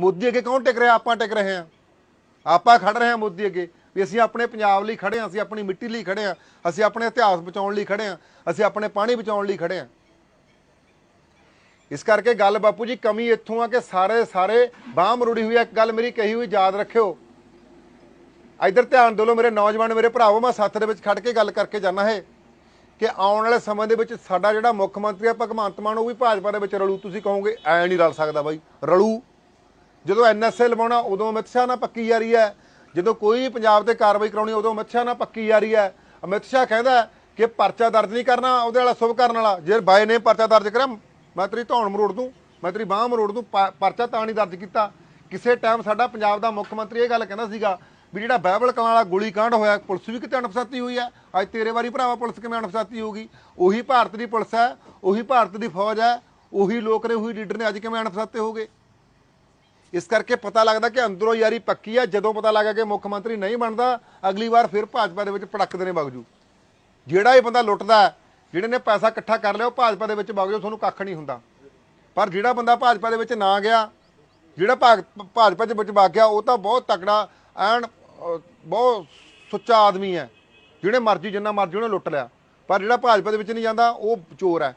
ਮੋਦੀ ਅੱਗੇ ਕੌਣ ਟਿਕ ਰਿਹਾ? ਆਪਾਂ ਟਿਕ ਰਹੇ ਹਾਂ। ਆਪਾਂ ਖੜ ਰਹੇ ਹਾਂ ਮੋਦੀ ਅੱਗੇ। ਵੀ ਅਸੀਂ ਆਪਣੇ ਪੰਜਾਬ ਲਈ ਖੜੇ ਹਾਂ, ਅਸੀਂ ਆਪਣੀ ਮਿੱਟੀ ਲਈ ਖੜੇ ਹਾਂ, ਅਸੀਂ ਆਪਣੇ ਇਤਿਹਾਸ ਬਚਾਉਣ ਲਈ ਖੜੇ ਹਾਂ, ਅਸੀਂ ਆਪਣੇ ਪਾਣੀ ਬਚਾਉਣ ਲਈ ਖੜੇ ਹਾਂ। ਇਸ ਕਰਕੇ ਗੱਲ ਬਾਪੂ ਜੀ, ਕਮੀ ਇੱਥੋਂ ਆ ਕਿ ਸਾਰੇ ਸਾਰੇ ਬਾਹ ਮਰੁੜੀ ਹੋਈ ਆ। ਇੱਕ ਗੱਲ ਮੇਰੀ ਕਹੀ ਹੋਈ, ਯਾਦ ਰੱਖਿਓ। ਇਧਰ ਧਿਆਨ ਦਿਓ ਮੇਰੇ ਨੌਜਵਾਨ, ਮੇਰੇ ਭਰਾਵੋ, ਮੈਂ ਸੱਥ ਦੇ ਵਿੱਚ ਖੜ ਕੇ ਗੱਲ ਕਰਕੇ ਜਾਣਾ ਹੈ ਕਿ ਆਉਣ ਵਾਲੇ ਸਮੇਂ ਦੇ ਵਿੱਚ ਸਾਡਾ ਜਿਹੜਾ ਮੁੱਖ ਮੰਤਰੀ ਆ, ਭਗਵੰਤ ਮਾਨ, ਉਹ ਵੀ ਭਾਜਪਾ ਦੇ ਵਿੱਚ ਰਲੂ। ਤੁਸੀਂ ਕਹੋਗੇ, ਐ ਨਹੀਂ ਰਲ ਸਕਦਾ ਬਾਈ। ਰਲੂ। ਜਦੋਂ ਐਨਐਸਏ ਲਵਾਉਣਾ ਉਦੋਂ ਅਮਿਤ ਸ਼ਾਹ ਨਾਲ ਪੱਕੀ ਯਾਰੀ ਹੈ। ਜਦੋਂ ਕੋਈ ਪੰਜਾਬ ਤੇ ਕਾਰਵਾਈ ਕਰਾਉਣੀ, ਉਦੋਂ ਅਮਿਤ ਸ਼ਾਹ ਨਾਲ ਪੱਕੀ ਯਾਰੀ ਹੈ। ਅਮਿਤ ਸ਼ਾਹ ਕਹਿੰਦਾ ਕਿ ਪਰਚਾ ਦਰਜ ਨਹੀਂ ਕਰਨਾ, ਉਹਦੇ ਵਾਲਾ ਸ਼ੁਭ ਕਰਨ ਵਾਲਾ। ਜੇ ਬਾਏ ਨੇ ਪਰਚਾ ਦਰਜ ਕਰਿਆ, ਮੈਂ ਤੇਰੀ ਧੌਣ ਮਰੋੜ ਦੂੰ, ਮੈਂ ਤੇਰੀ ਬਾਹ ਮਰੋੜ ਦੂੰ, ਪ- ਪਰਚਾ ਤਾਂ ਨਹੀਂ ਦਰਜ ਕੀਤਾ। ਕਿਸੇ ਟਾਈਮ ਸਾਡਾ ਪੰਜਾਬ ਦਾ ਮੁੱਖ ਮੰਤਰੀ ਇਹ ਗੱਲ ਕਹਿੰਦਾ ਸੀਗਾ ਵੀ ਜਿਹੜਾ ਬਾਈਬਲ ਕਲਾਂ ਵਾਲਾ ਗੋਲੀ ਕਾਂਡ ਹੋਇਆ, ਪੁਲਿਸ ਵੀ ਕਿਤੇ ਅਣਫਸਾਤੀ ਹੋਈ ਹੈ। ਅੱਜ ਤੇਰੇ ਵਾਰੀ ਭਰਾਵਾ ਪੁਲਿਸ ਕਿਵੇਂ ਅਣਫਸਾਤੀ ਹੋਊਗੀ? ਉਹੀ ਭਾਰਤ ਦੀ ਪੁਲਿਸ ਹੈ, ਉਹੀ ਭਾਰਤ ਦੀ ਫੌਜ ਹੈ, ਉਹੀ ਲੋਕ ਨੇ, ਉਹੀ ਲੀਡਰ ਨੇ ਅੱਜ ਕਿਵੇਂ ਅਣਫਸਾਤੇ ਹੋਗੇ ਇਸ ਕਰਕੇ ਪਤਾ ਲੱਗਦਾ ਕਿ ਅੰਦਰੋਂ ਯਾਰੀ ਪੱਕੀ ਆ, ਜਦੋਂ ਪਤਾ ਲੱਗਾ ਕਿ ਮੁੱਖ ਮੰਤਰੀ ਨਹੀਂ ਬਣਦਾ, ਅਗਲੀ ਵਾਰ ਫਿਰ ਭਾਜਪਾ ਦੇ ਵਿੱਚ ਪੜਕਦੇ ਨੇ ਵਗਜੂ ਜਿਹੜਾ ਇਹ ਬੰਦਾ ਲੁੱਟਦਾ ਜਿਹੜੇ ਨੇ ਪੈਸਾ ਇਕੱਠਾ ਕਰ ਲਿਆ, ਉਹ ਭਾਜਪਾ ਦੇ ਵਿੱਚ ਵਗ ਤੁਹਾਨੂੰ ਕੱਖ ਨਹੀਂ ਹੁੰਦਾ। ਪਰ ਜਿਹੜਾ ਬੰਦਾ ਭਾਜਪਾ ਦੇ ਵਿੱਚ ਨਾ ਗਿਆ, ਜਿਹੜਾ ਭਾਗ- ਭਾਜਪਾ ਦੇ ਵਿੱਚ ਵਗ ਗਿਆ, ਉਹ ਤਾਂ ਬਹੁਤ ਤਕੜਾ ਐਨ ਬਹੁਤ ਸੁੱਚਾ ਆਦਮੀ ਹੈ। ਜਿਹਨੇ ਮਰਜ਼ੀ ਜਿੰਨਾ ਮਰਜ਼ੀ ਉਹਨੇ ਲੁੱਟ ਲਿਆ। ਪਰ ਜਿਹੜਾ ਭਾਜਪਾ ਦੇ ਵਿੱਚ ਨਹੀਂ ਜਾਂਦਾ, ਉਹ ਚੋਰ ਹੈ।